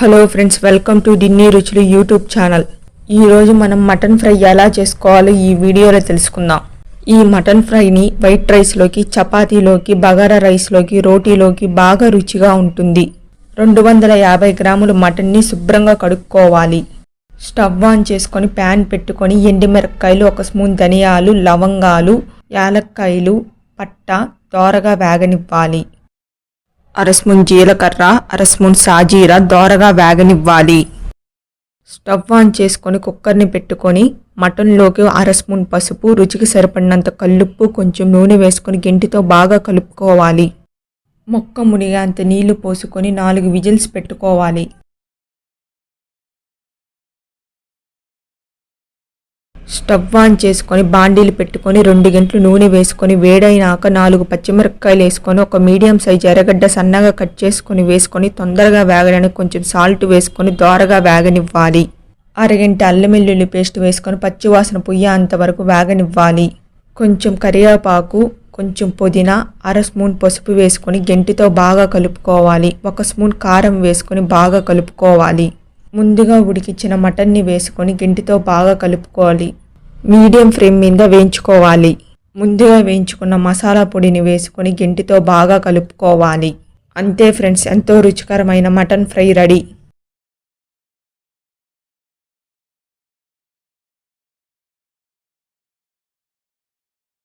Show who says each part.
Speaker 1: Hello friends welcome to Dinni రుచులు YouTube channel ఈరోజు మనం మటన్ ఫ్రై ఎలా చేసుకోవాలో ఈ వీడియోలో తెలుసుకుందాం. ఈ మటన్ ఫ్రైని వైట్ రైస్లోకి చపాతీలోకి బగారా రైస్లోకి రోటీలోకి బాగా రుచిగా ఉంటుంది. రెండు వందల యాభై గ్రాములు మటన్ని శుభ్రంగా కడుక్కోవాలి. స్టవ్ ఆన్ చేసుకొని ప్యాన్ పెట్టుకొని ఎండుమిరపకాయలు ఒక స్పూన్ ధనియాలు లవంగాలు యాలక్కాయలు పట్ట దోరగా వేగనివ్వాలి. అరస్మున్ జీలకర్ర అరస్మూన్ సాజీర దోరగా వేగనివ్వాలి. స్టవ్ ఆన్ చేసుకొని కుక్కర్ని పెట్టుకొని మటన్లోకి అర స్పూన్ పసుపు రుచికి సరిపడినంత కల్లుప్పు కొంచెం నూనె వేసుకొని గెంటితో బాగా కలుపుకోవాలి. మొక్క మునిగేంత నీళ్ళు పోసుకొని నాలుగు విజిల్స్ పెట్టుకోవాలి. స్టవ్ ఆన్ చేసుకొని బాండీలు పెట్టుకొని రెండు గంటలు నూనె వేసుకొని వేడైనాక నాలుగు పచ్చిమిరపకాయలు వేసుకొని ఒక మీడియం సైజ్ ఎర్రగడ్డ సన్నగా కట్ చేసుకొని వేసుకొని తొందరగా వేగడానికి కొంచెం సాల్ట్ వేసుకొని దోరగా వేగనివ్వాలి. అరగంట అల్లం వెల్లుల్లి పేస్ట్ వేసుకొని పచ్చివాసన పొయ్యేంత వరకు వేగనివ్వాలి. కొంచెం కరివేపాకు కొంచెం పుదీనా అర స్పూన్ పసుపు వేసుకొని గెంటితో బాగా కలుపుకోవాలి. ఒక స్పూన్ కారం వేసుకొని బాగా కలుపుకోవాలి. ముందుగా ఉడికించిన మటన్ని వేసుకొని గెంటితో బాగా కలుపుకోవాలి. మీడియం ఫ్లేమ్ మీద వేయించుకోవాలి. ముందుగా వేయించుకున్న మసాలా పొడిని వేసుకొని గెంటితో బాగా కలుపుకోవాలి. అంతే ఫ్రెండ్స్ ఎంతో రుచికరమైన మటన్ ఫ్రై రెడీ.